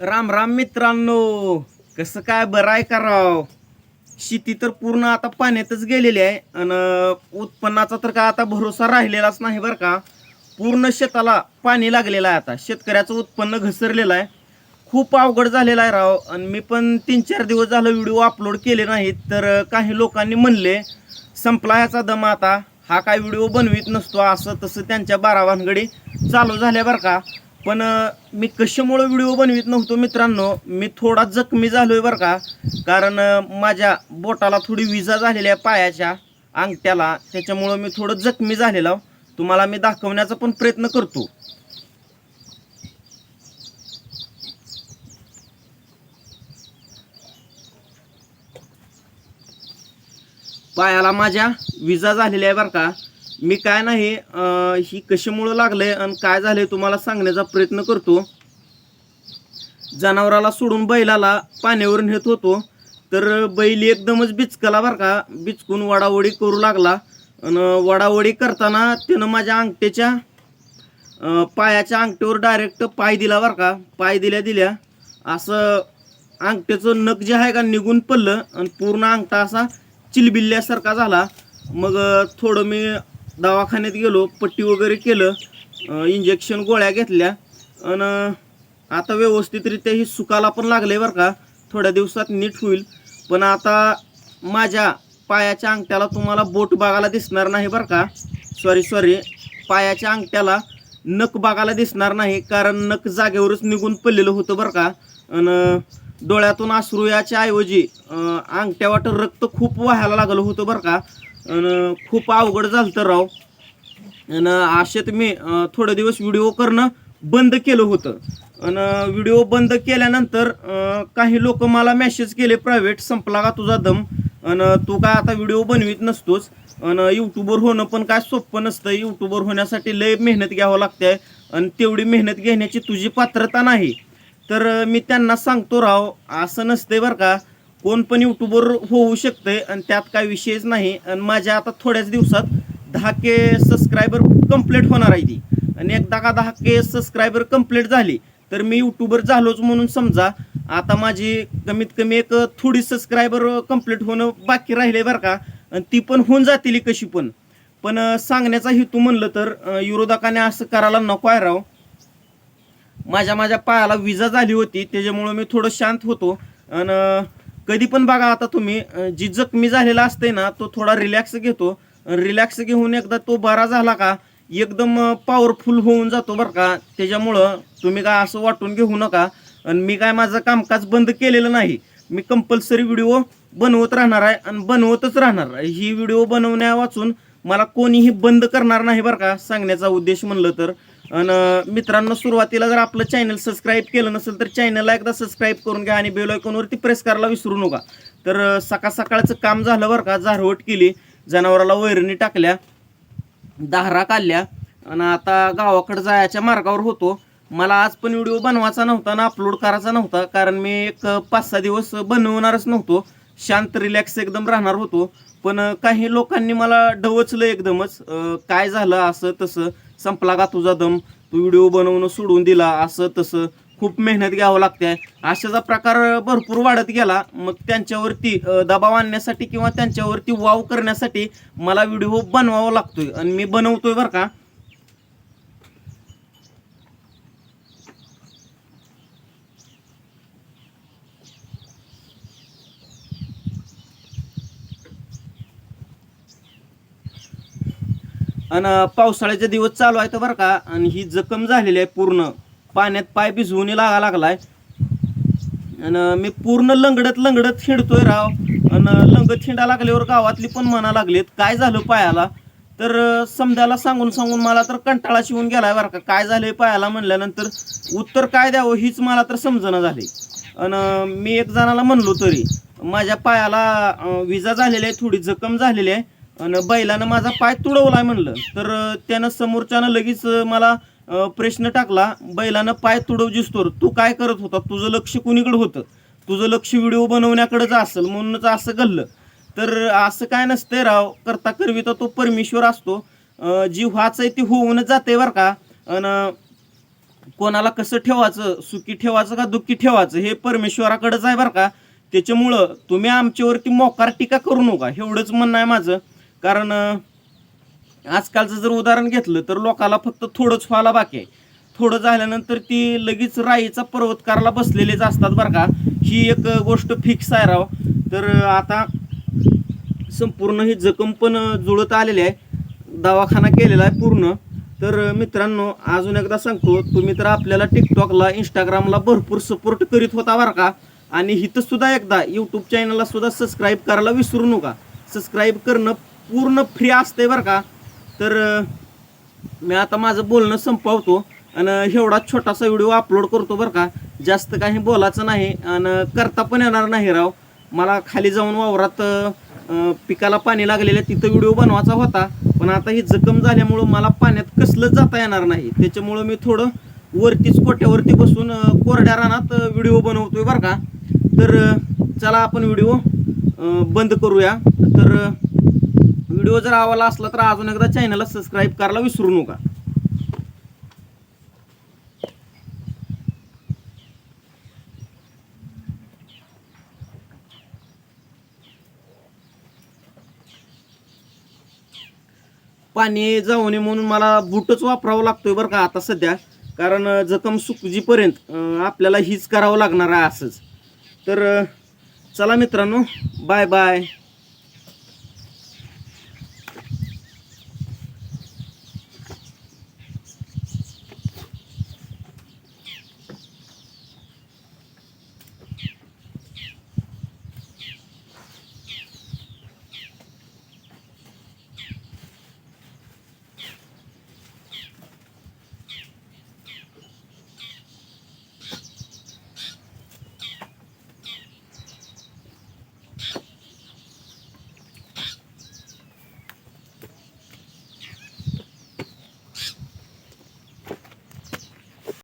राम राम मित्रांनो कसं काय बरं आहे का राव? शेती तर पूर्ण आता पाण्यातच गेलेली आहे आणि उत्पन्नाचा तर काय आता भरोसा राहिलेलाच नाही बरं का. पूर्ण शेताला पाणी लागलेलं आहे आता. शेतकऱ्याचं उत्पन्न घसरलेलं आहे. खूप अवघड झालेलं आहे राव. आणि मी पण तीन चार दिवस झालं व्हिडिओ अपलोड केले नाहीत तर काही लोकांनी म्हणले संपला ह्याचा दम आता. हा काय व्हिडिओ बनवीत नसतो असं तसं त्यांच्या बारा भानगडी चालू झाल्या बरं का. पण मी कशामुळं व्हिडिओ बनवीत नव्हतो मित्रांनो मी थोडा जखमी झालो आहे बरं का. कारण माझ्या बोटाला थोडी विजा झालेली आहे पायाच्या अंगठ्याला त्याच्यामुळं मी थोडं जखमी झालेलो. तुम्हाला मी दाखवण्याचा पण प्रयत्न करतो. पायाला माझ्या विजा झालेल्या आहे बरं का. मी काय नाही ही कशामुळं आहे आणि काय झालंय तुम्हाला सांगण्याचा प्रयत्न करतो. जनावराला सोडून बैलाला पाण्यावर नेत होतो. तर बैल एकदमच बिचकला बरं का बिचकून वडावडी करू लागला. आणि वडावडी करताना त्यानं माझ्या अंगठ्याच्या पायाच्या अंगठ्यावर डायरेक्ट पाय दिला बरं का. पाय दिल्या दिल्या असं अंगठ्याचं नख जे आहे का निघून पडलं आणि पूर्ण अंगठा असा चिलबिल्ल्यासारखा झाला. मग थोडं मी दवाखान्यात गेलो पट्टी वगैरे केलं इंजेक्शन गोळ्या घेतल्या. आणि आता व्यवस्थितरित्या ही सुकाला पण लागले बरं का. थोड्या दिवसात नीट होईल. पण आता माझ्या पायाच्या अंगठ्याला तुम्हाला बोट बघायला दिसणार नाही बरं का. सॉरी सॉरी पायाच्या अंगठ्याला नख बघायला दिसणार नाही कारण नख जागेवरच निघून पडलेलं होतं बरं का. आणि डोळ्यातून आश्रुयाच्या ऐवजी अं, अंगठ्यावाट रक्त खूप व्हायला लागलं होतं बरं का. आणि खूप अवघड झालं तर राव. आणि अशात मी थोडे दिवस व्हिडिओ करणं बंद केलं होतं. आणि व्हिडिओ बंद केल्यानंतर काही लोक मला मेसेज केले प्रायव्हेट संपला का तुझा दम? आणि तू काय आता व्हिडिओ बनवीत नसतोच आणि यूट्यूबर होणं पण काय सोपं नसतं. यूट्यूबर होण्यासाठी लय मेहनत घ्यावं लागते आणि तेवढी मेहनत घेण्याची तुझी पात्रता नाही. तर मी त्यांना सांगतो राव असं नसतंय बरं का. कोण पण यूट्यूबर होऊ शकते आणि त्यात काय विषयच नाही. आणि माझ्या आता थोड्याच दिवसात दहा के सबस्क्रायबर कंप्लीट होणार आहे ती. आणि एकदा का दहा के सबस्क्रायबर कंप्लीट झाली तर मी यूट्यूबर झालोच म्हणून समजा आता माझी कमीत कमी एक थोडी सबस्क्रायबर कंप्लीट होणं बाकी राहिले बरं का. आणि ती पण होऊन जातील कशी पण. पण सांगण्याचा हेतू म्हणलं तर युरोधकाने विरोधकाने असं करायला नको आहे राव. माझ्या माझ्या पायाला विजा झाली होती त्याच्यामुळं मी थोडं शांत होतो. आणि कधी पण बघा आता तुम्ही जी जखमी झालेला असते ना तो थोडा रिलॅक्स घेतो. रिलॅक्स घेऊन एकदा तो बरा झाला का एकदम पॉवरफुल होऊन जातो बरं का. त्याच्यामुळं तुम्ही काय असं वाटून घेऊ नका. आणि मी काय माझं कामकाज बंद केलेलं नाही. मी कंपल्सरी व्हिडिओ बनवत राहणार आहे आणि बनवतच राहणार आहे. ही व्हिडिओ बनवण्या वाचून मला कोणीही बंद करणार नाही बरं का सांगण्याचा उद्देश म्हणलं तर. आणि मित्रांनो सुरुवातीला जर आपलं चॅनल सबस्क्राईब केलं नसेल तर चॅनलला एकदा सबस्क्राईब करून घ्या आणि बेल आयकॉनवरती प्रेस करायला विसरू नका. तर सकाळ सकाळचं काम झालं बरं का झारवट केली. जनावराला वैरणी टाकल्या दाहरा काढल्या आणि आता गावाकडे जायच्या मार्गावर होतो. मला आज पण व्हिडिओ बनवायचा नव्हता ना अपलोड करायचा नव्हता कारण मी एक पाच सहा दिवस बनवणारच नव्हतो. शांत रिलॅक्स एकदम राहणार होतो. पण काही लोकांनी मला डवचलं एकदमच. काय झालं असं तसं संपला का तुझा दम? तू व्हिडिओ बनवणं सोडून दिला असं तसं. खूप मेहनत घ्यावं लागते अशाचा प्रकार भरपूर वाढत गेला. मग त्यांच्यावरती दबाव आणण्यासाठी किंवा त्यांच्यावरती वाव करण्यासाठी मला व्हिडिओ बनवावा लागतोय. आणि मी बनवतोय बरं का. आणि पावसाळ्याचे दिवस चालू आहेत बरं का आणि ही जखम झालेली आहे पूर्ण. पाण्यात पाय भिजवून लागा लागलाय. आणि मी पूर्ण लंगडत लंगडत हिंडतोय राव. आणि लंगत हिंडा लागल्यावर गावातली पण म्हणा लागलेत. काय झालं पायाला? तर समजायला सांगून सांगून मला तर कंटाळा शिवून गेलाय बरं का. काय झालंय पायाला म्हणल्यानंतर उत्तर काय द्यावं हीच मला तर समजणं झाले आणि मी एक जणाला म्हणलो तरी माझ्या पायाला विजा झालेली आहे थोडी जखम झालेली आहे. आणि बैलानं माझा पाय तुडवलाय म्हणलं. तर त्यानं समोरच्यानं लगेच मला प्रश्न टाकला बैलानं पाय तुडवजीस तर तू काय करत होता? तुझं लक्ष कुणीकडे होतं? तुझं लक्ष व्हिडिओ बनवण्याकडेच असेल म्हणूनच असं घडलं. तर असं काय नसतंय राव. करता करविता तो परमेश्वर असतो. जी व्हाच आहे ती होऊनच जाते बरं का. आणि कोणाला कसं ठेवायचं? सुखी ठेवायचं का दुःखी ठेवायचं? हे परमेश्वराकडेच आहे बरं का. त्याच्यामुळं तुम्ही आमच्यावरती मोकार टीका करू नका. एवढंच म्हणणं आहे माझं. कारण आजकालचं जर उदाहरण घेतलं तर लोकाला फक्त थोडंच व्हायला बाकी आहे. थोडं झाल्यानंतर ती लगेच राईचा पर्वतकाराला बसलेलेच असतात बरं का. ही एक गोष्ट फिक्स आहे राव. तर आता संपूर्ण ही जखम पण जुळत आलेली आहे. दवाखाना केलेला आहे पूर्ण. तर मित्रांनो अजून एकदा सांगतो तुम्ही तर आपल्याला टिकटॉकला इंस्टाग्रामला भरपूर सपोर्ट करीत होता बरं का. आणि इथं सुद्धा एकदा यूट्यूब चॅनलला सुद्धा सबस्क्राईब करायला विसरू नका. सबस्क्राईब करणं पूर्ण फ्री असतंय बरं का. तर मी आता माझं बोलणं संपवतो आणि एवढा छोटासा व्हिडिओ अपलोड करतो बरं का. जास्त काही बोलायचं नाही आणि करता पण येणार नाही राव. मला खाली जाऊन वावरात पिकाला पाणी लागलेलं तिथं व्हिडिओ बनवायचा होता. पण आता ही जखम झाल्यामुळं मला पाण्यात कसलंच जाता येणार नाही. त्याच्यामुळं मी थोडं वरतीच कोट्यावरती बसून कोरड्या रानात व्हिडिओ बनवतोय बरं का. तर चला आपण व्हिडिओ बंद करूया. तर व्हिडिओ जर आवडला असला तर अजून एकदा चॅनलला सबस्क्राईब करायला विसरू नका. पाणी जाऊ नये म्हणून मला बूटच वापरावं लागतोय बरं का आता सध्या. कारण जखम सुकजीपर्यंत आपल्याला हीच करावं लागणार आहे असंच. तर चला मित्रांनो बाय बाय